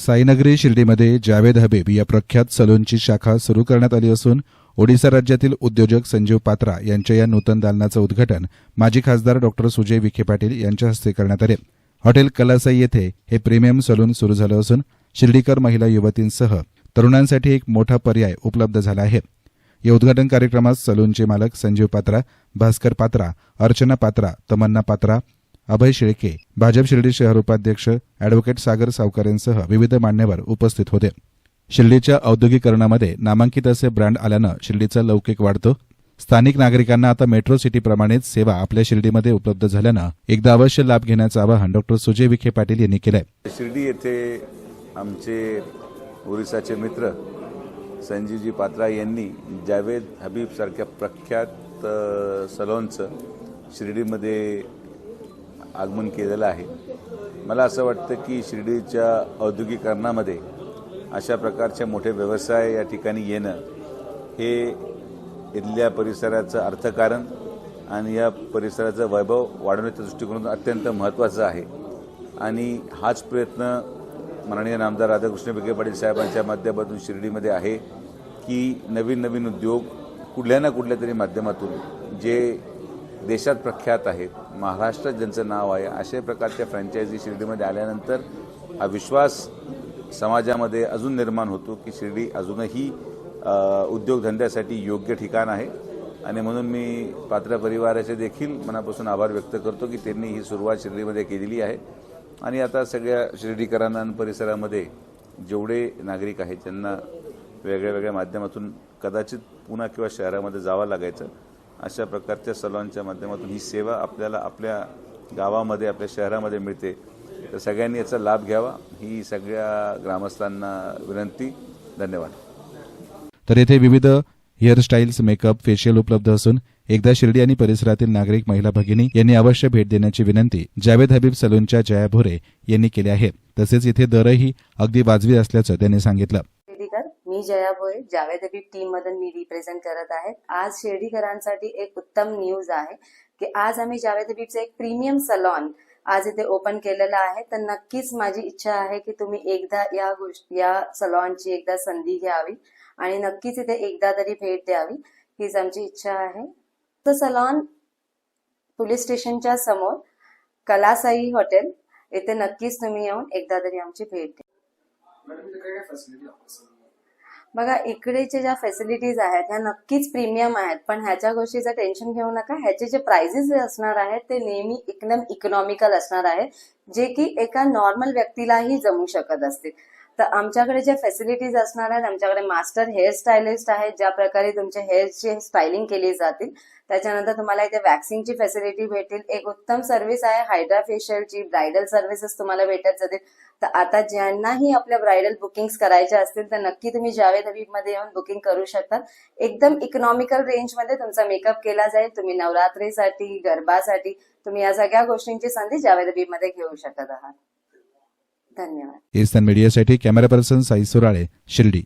साईनगरी शिर्डीमध्ये जावेद हबीब या प्रख्यात सलूनची शाखा सुरू करण्यात आली असून ओडिशा राज्यातील उद्योजक संजीव पात्रा यांच्या या नूतन दालनाचं उद्घाटन माजी खासदार डॉक्टर सुजय विखे पाटील यांच्या हस्ते करण्यात आले. हॉटेल कलासाई येथे हे प्रीमियम सलून सुरू झालं असून शिर्डीकर महिला युवतींसह तरुणांसाठी एक मोठा पर्याय उपलब्ध झाला आहे. या उद्घाटन कार्यक्रमात सलूनचे मालक संजीव पात्रा भास्कर पात्रा अर्चना पात्रा तमन्ना पात्रा अभय शेळके भाजप शिर्डी शहर उपाध्यक्ष अॅडव्होकेट सागर सावकार यांसह विविध मान्यवर उपस्थित होते. शिर्डीच्या औद्योगिकरणामध्ये नामांकित असे ब्रँड आल्यानं शिर्डीचा लौकिक वाढतो. स्थानिक नागरिकांना आता मेट्रो सिटीप्रमाणेच सेवा आपल्या शिर्डीमध्ये उपलब्ध झाल्यानं एकदा अवश्य लाभ घेण्याचं आवाहन डॉक्टर सुजय विखे पाटील यांनी केलंय. शिर्डी येथे आमचे ओरिसाचे मित्र संजीवजी पात्रा यांनी जावेद हबीबसारख्या प्रख्यात सलोनचं सलॉनचं शिर्डीमध्ये आगमन केलेलं आहे. मला असं वाटतं की शिर्डीच्या औद्योगिकरणामध्ये अशा प्रकारचे मोठे व्यवसाय या ठिकाणी येणं हे इथल्या परिसराचं अर्थकारण आणि या परिसराचं वैभव वाढवण्याच्या दृष्टिकोनातून अत्यंत महत्त्वाचं आहे. आणि हाच प्रयत्न माननीय नामदार राधाकृष्ण विखे पाटील साहेबांच्या माध्यमातून शिर्डीमध्ये आहे की नवीन नवीन उद्योग कुठल्या ना कुठल्या तरी माध्यमातून जे देशात प्रख्यात आहेत महाराष्ट्रात ज्यांचं नाव आहे अशा प्रकारच्या फ्रँचायझी शिर्डीमध्ये आल्यानंतर हा विश्वास समाजामध्ये अजून निर्माण होतो की शिर्डी अजूनही उद्योगधंद्यासाठी योग्य ठिकाण आहे. आणि म्हणून मी पात्र परिवाराचे देखील मनापासून आभार व्यक्त करतो की त्यांनी ही सुरुवात शिर्डीमध्ये केलेली आहे. आणि आता सगळ्या शिर्डीकरांना परिसरामध्ये जेवढे नागरिक आहेत त्यांना वेगळ्या वेगळ्या माध्यमातून कदाचित पुन्हा किंवा शहरामध्ये जावं लागायचं अशा प्रकारच्या सलॉनच्या माध्यमातून ही सेवा आपल्याला आपल्या गावामध्ये आपल्या शहरामध्ये मिळते. तर सगळ्यांनी याचा लाभ घ्यावा. ही सगळ्या ग्रामस्थांना विनंती. धन्यवाद. तर येथे विविध हेअरस्टाईल्स मेकअप फेशियल उपलब्ध असून एकदा शिर्डी आणि परिसरातील नागरिक महिला भगिनी यांनी अवश्य भेट देण्याची विनंती जावेद हबीब सलूनच्या जया भोरे यांनी केली आहे. तसेच इथे दरही अगदी वाजवी असल्याचं त्यांनी सांगितलं. मी जया भोये जावेद हबीब टीम मधून मी रिप्रेझेंट करत आहे आज शिर्डीकरांसाठी एक उत्तम न्यूज आहे की आज आम्ही जावेद हबीबचं एक प्रीमियम सलॉन आज इथे ओपन केलेलं आहे. तर नक्कीच माझी इच्छा आहे की तुम्ही एकदा या गोष्टी या सलॉनची एकदा संधी घ्यावी आणि नक्कीच इथे एकदा तरी भेट द्यावी हीच आमची इच्छा आहे. तर सलॉन पोलीस स्टेशनच्या समोर कलासाई हॉटेल इथे नक्कीच तुम्ही येऊन एकदा तरी आमची भेट द्या. बघा इकडेचे ज्या फॅसिलिटीज आहेत ह्या नक्कीच प्रीमियम आहेत पण ह्याच्या गोष्टीचं टेन्शन घेऊ नका. ह्याचे जे प्राइजेस असणार आहेत ते नेहमी एकदम इकॉनॉमिकल असणार आहेत जे की एका नॉर्मल व्यक्तीलाही जमू शकत असतील. तर आमच्याकडे जे फॅसिलिटीज असणार आहेत आमच्याकडे मास्टर हेअर स्टायलिस्ट आहेत ज्या प्रकारे तुमच्या हेअरची स्टायलिंग केली जातील. त्याच्यानंतर तुम्हाला इथे वॅक्सिंगची फॅसिलिटी भेटेल. एक उत्तम सर्व्हिस आहे हायड्रा फेशियलची ब्रायडल सर्व्हिसेस तुम्हाला भेटत जातील. तर आता ज्यांनाही आपल्या ब्रायडल बुकिंग्स करायच्या असतील तर नक्की तुम्ही जावेद हबीबमध्ये येऊन बुकिंग करू शकता एकदम इकॉनॉमिकल रेंजमध्ये तुमचा मेकअप केला जाईल. तुम्ही नवरात्रीसाठी गरबासाठी तुम्ही या सगळ्या गोष्टींची संधी जावेद हबीबमध्ये घेऊ शकत आहात. धन्यवाद. ईस्टर्न मीडियासाठी कॅमेरा पर्सन साई सुराळे शिर्डी